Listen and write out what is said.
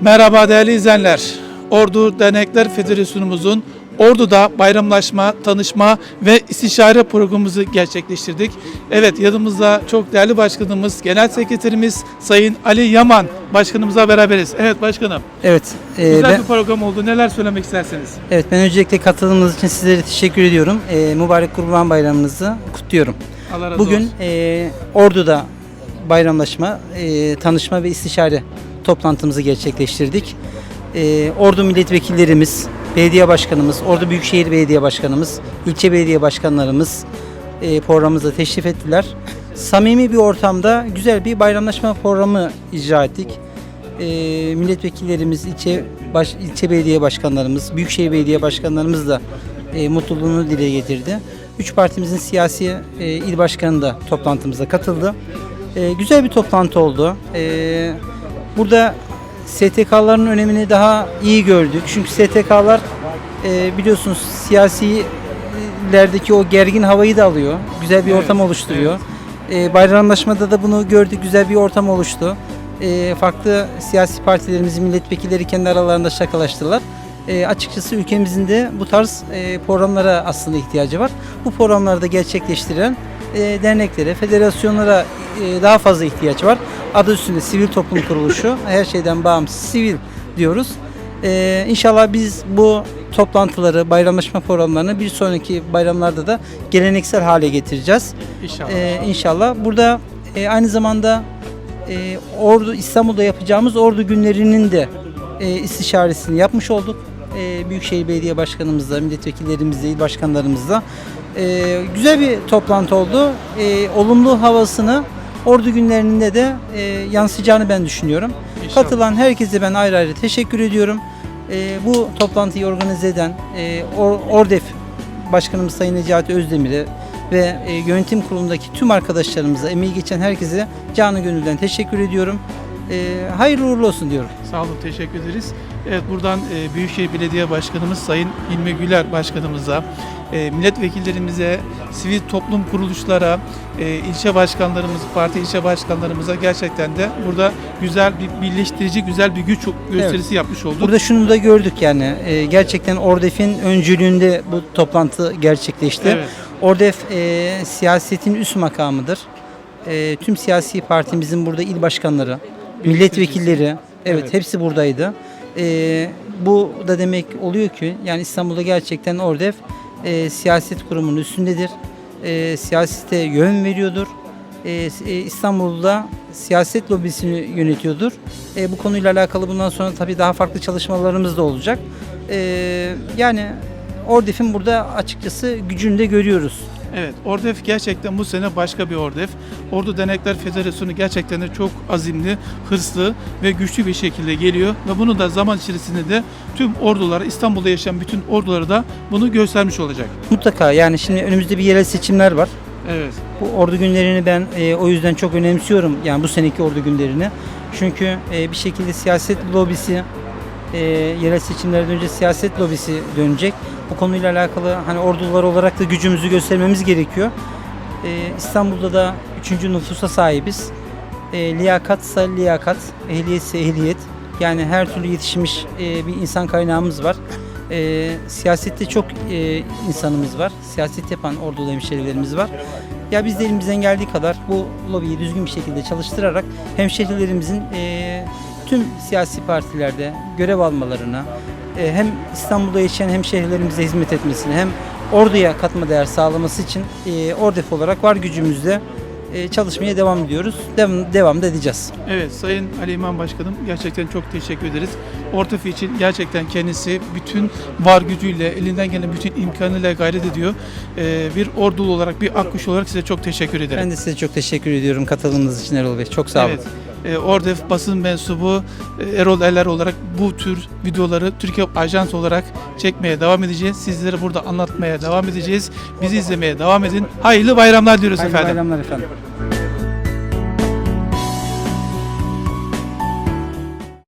Merhaba değerli izleyenler. Ordu Dernekler Federasyonumuzun Ordu'da bayramlaşma, tanışma ve istişare programımızı gerçekleştirdik. Evet yanımızda çok değerli başkanımız, genel sekreterimiz Sayın Ali Yaman başkanımızla beraberiz. Evet başkanım. Evet, e, Güzel ben, bir program oldu. Neler söylemek isterseniz? evet ben öncelikle katıldığınız için sizlere teşekkür ediyorum. E, mübarek Kurban Bayramınızı kutluyorum. Allah razı Bugün olsun. e, Ordu'da bayramlaşma, e, tanışma ve istişare toplantımızı gerçekleştirdik. E, Ordu milletvekillerimiz, belediye başkanımız, Ordu Büyükşehir Belediye Başkanımız, ilçe belediye başkanlarımız e, programımıza teşrif ettiler. Samimi bir ortamda güzel bir bayramlaşma programı icra ettik. E, milletvekillerimiz, ilçe baş, ilçe belediye başkanlarımız, büyükşehir belediye başkanlarımız da e, mutluluğunu dile getirdi. Üç partimizin siyasi e, il başkanı da toplantımıza katıldı. E, güzel bir toplantı oldu. E, burada STK'ların önemini daha iyi gördük. Çünkü STK'lar e, biliyorsunuz siyasilerdeki o gergin havayı da alıyor. Güzel bir Evet, ortam oluşturuyor. E, bayramlaşmada da bunu gördük. Güzel bir ortam oluştu. E, farklı siyasi partilerimizin milletvekilleri kendi aralarında şakalaştılar. E, açıkçası ülkemizin de bu tarz e, programlara aslında ihtiyacı var. Bu programları da gerçekleştiren e, derneklere, federasyonlara e, daha fazla ihtiyaç var. Adı üstünde sivil toplum kuruluşu, her şeyden bağımsız sivil diyoruz. E, inşallah biz bu toplantıları, bayramlaşma programlarını bir sonraki bayramlarda da geleneksel hale getireceğiz. İnşallah. Ee, inşallah. Burada e, aynı zamanda e, Ordu İstanbul'da yapacağımız Ordu günlerinin de e, istişaresini yapmış olduk. E, Büyükşehir Belediye Başkanımızla, milletvekillerimizle, il başkanlarımızla. E, güzel bir toplantı oldu. E, olumlu havasını Ordu günlerinde de e, yansıyacağını ben düşünüyorum. İnşallah. Katılan herkese ben ayrı ayrı teşekkür ediyorum. E, bu toplantıyı organize eden e, Or- Ordef Başkanımız Sayın Necati Özdemir'e ve e, yönetim kurulundaki tüm arkadaşlarımıza, emeği geçen herkese canı gönülden teşekkür ediyorum. E, hayırlı uğurlu olsun diyorum. Sağ olun, teşekkür ederiz. Evet, buradan e, Büyükşehir Belediye Başkanımız Sayın İlmi Güler Başkanımıza, e, milletvekillerimize, sivil toplum kuruluşlara, e, ilçe başkanlarımız, parti ilçe başkanlarımıza gerçekten de burada güzel bir birleştirici, güzel bir güç gösterisi yapmış olduk. Burada şunu da gördük yani e, gerçekten Ordef'in öncülüğünde bu toplantı gerçekleşti. Evet. Ordef e, siyasetin üst makamıdır. E, tüm siyasi partimizin burada il başkanları, milletvekilleri, evet, Evet. hepsi buradaydı. E, bu da demek oluyor ki yani İstanbul'da gerçekten Ordef e, siyaset kurumunun üstündedir. E, siyasete yön veriyordur. E, e, İstanbul'da siyaset lobisini yönetiyordur. E, bu konuyla alakalı bundan sonra tabii daha farklı çalışmalarımız da olacak. E, yani Ordef'in burada açıkçası gücünü de görüyoruz. Evet, Ordef gerçekten bu sene başka bir Ordef. Ordu Dernekler Federasyonu gerçekten de çok azimli, hırslı ve güçlü bir şekilde geliyor. Ve bunu da zaman içerisinde de tüm ordulara, İstanbul'da yaşayan bütün ordulara da bunu göstermiş olacak. Mutlaka yani şimdi önümüzde bir yerel seçimler var. Evet, Bu ordu günlerini ben e, o yüzden çok önemsiyorum yani bu seneki ordu günlerini. Çünkü e, bir şekilde siyaset lobisi e, yerel seçimlerden önce siyaset lobisi dönecek. Bu konuyla alakalı hani ordular olarak da gücümüzü göstermemiz gerekiyor. E, İstanbul'da da 3. nüfusa sahibiz. E, liyakatsa liyakat, ehliyetse ehliyet. Yani her türlü yetişmiş e, bir insan kaynağımız var. E, siyasette çok e, insanımız var. Siyaset yapan ordulu hemşerilerimiz var. Ya biz de elimizden geldiği kadar bu lobiyi düzgün bir şekilde çalıştırarak hemşerilerimizin e, tüm siyasi partilerde görev almalarına, e, hem İstanbul'da yaşayan hemşehrilerimize hizmet etmesini hem orduya katma değer sağlaması için e, Ordef olarak var gücümüzle e, çalışmaya devam ediyoruz. Devam, devam da edeceğiz. evet Sayın Ali İmam Başkanım gerçekten çok teşekkür ederiz. Ortaf için gerçekten kendisi bütün var gücüyle, elinden gelen bütün imkanıyla gayret ediyor. Ee, bir ordulu olarak, bir akkuş olarak size çok teşekkür ederim. Ben de size çok teşekkür ediyorum katıldığınız için Erol Bey. Çok sağ olun. Evet. E, Ordef basın mensubu e, Erol Eller olarak bu tür videoları Türkiye Ajans olarak çekmeye devam edeceğiz. Sizlere burada anlatmaya devam edeceğiz. Bizi izlemeye devam edin. Hayırlı bayramlar diyoruz Hayırlı efendim. bayramlar efendim.